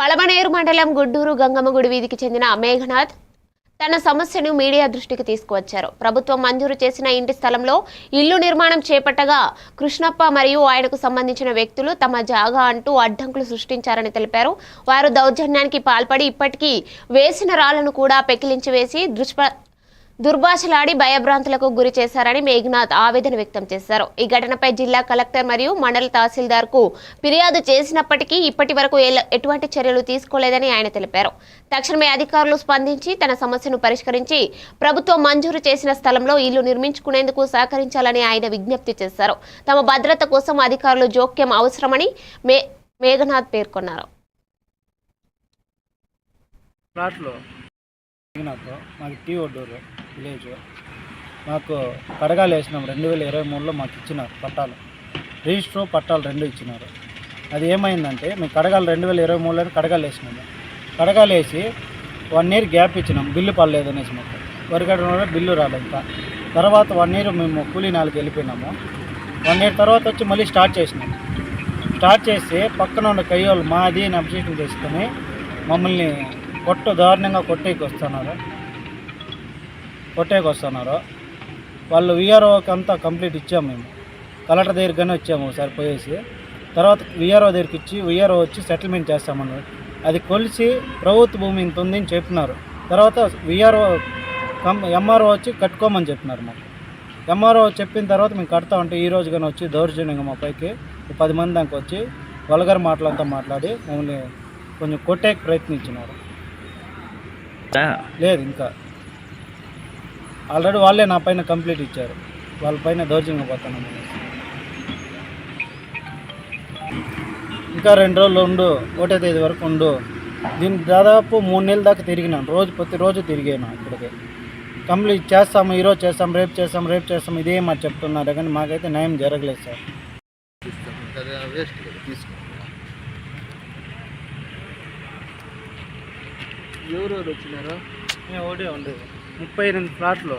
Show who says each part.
Speaker 1: పలమనేరు మండలం గుడ్డూరు గంగమ్మ గుడి వీధికి చెందిన మేఘనాథ్ తన సమస్యను మీడియా దృష్టికి తీసుకువచ్చారు. ప్రభుత్వం మంజూరు చేసిన ఇంటి స్థలంలో ఇల్లు నిర్మాణం చేపట్టగా కృష్ణప్ప మరియు ఆయనకు సంబంధించిన వ్యక్తులు తమ జాగా అంటూ అడ్డంకులు సృష్టించారని తెలిపారు. వారు దౌర్జన్యానికి పాల్పడి ఇప్పటికీ వేసిన రాళ్ళను కూడా పెకిలించి వేసి దుష్ప దుర్భాషలాడి భయభ్రాంతులకు గురి చేశారని మేఘనాథ్ ఆవేదన వ్యక్తం చేశారు. ఈ ఘటనపై జిల్లా కలెక్టర్ మరియు మండల తహసీల్దార్కు ఫిర్యాదు చేసినప్పటికీ ఇప్పటి వరకు ఎటువంటి చర్యలు తీసుకోలేదని ఆయన తెలిపారు. తక్షణమే అధికారులు స్పందించి తన సమస్యను పరిష్కరించి ప్రభుత్వం మంజూరు చేసిన స్థలంలో ఇల్లు నిర్మించుకునేందుకు సహకరించాలని ఆయన విజ్ఞప్తి చేశారు. తమ భద్రత కోసం అధికారులు జోక్యం అవసరమని మే మేఘనాథ్ పేర్కొన్నారు.
Speaker 2: ప్లాట్లో మాకు టీ ఒడ్డూరు. విలేజ్. మాకు కడగాలు వేసినాం. రెండు వేల ఇరవై మూడులో మాకు ఇచ్చినారు పట్టాలు. రిజిస్టర్ పట్టాలు రెండు ఇచ్చినారు. అది ఏమైందంటే మేము కడగాలు రెండు వేల ఇరవై మూడులో కడగాలు వేసినాము కడగాలు వేసి వన్ ఇయర్ గ్యాప్ ఇచ్చినాం. బిల్లు పడలేదు అనేసి మాకు. వరిగడ బిల్లు రాలేదు తర్వాత వన్ ఇయర్ మేము కూలీ నాలుగు వెళ్ళిపోయినాము. వన్ ఇయర్ తర్వాత వచ్చి మళ్ళీ స్టార్ట్ చేసినాము స్టార్ట్ చేసి పక్కన ఉన్న కయ్యోళ్ళు మాది అని అభిషేకం చేసుకొని మమ్మల్ని కొట్టు దారుణంగా కొట్టేకి వస్తున్నారు. కొట్టేకి వస్తున్నారు వాళ్ళు విఆర్ఓకి అంతా కంప్లీట్ ఇచ్చాము మేము. కలెక్టర్ దగ్గరికనే వచ్చాము ఒకసారి పోయేసి. తర్వాత విఆర్ఓ దగ్గరికి ఇచ్చి విఆర్ఓ వచ్చి సెటిల్మెంట్ చేస్తామన్నారు. అది కొలిసి ప్రభుత్వ భూమి ఇంత ఉంది అని చెప్పినారు. తర్వాత విఆర్ఓ కం ఎంఆర్ఓ వచ్చి కట్టుకోమని చెప్పినారు మాకు. ఎంఆర్ఓ చెప్పిన తర్వాత మేము కడతా ఉంటే ఈ రోజు కానీ వచ్చి దౌర్జన్యంగా మా పైకి పది మంది దాకా వచ్చి వల్గర్ మాటలంతా మాట్లాడి మమ్మల్ని కొంచెం కొట్టేకి ప్రయత్నించినారు. లేదు ఇంకా. ఆల్రెడీ వాళ్ళే నా పైన కంప్లీట్ ఇచ్చారు. వాళ్ళ పైన దౌర్జన్యం పోతాను ఇంకా రెండు రోజులు ఉండు ఒకటో తేదీ వరకు ఉండు. దీనికి దాదాపు మూడు నెలల దాకా తిరిగినాను. రోజు ప్రతిరోజు తిరిగాను ఇక్కడికి కంప్లీట్ చేస్తాము ఈరోజు చేస్తాం రేపు చేస్తాం రేపు చేస్తాం ఇదే మాట చెప్తున్నారు. కానీ మాకైతే న్యాయం జరగలేదు సార్.
Speaker 3: ఎవరెవరు వచ్చినారు?
Speaker 2: ఒకటే ఉండేది. ముప్పై ఎనిమిది ఫ్లాట్లు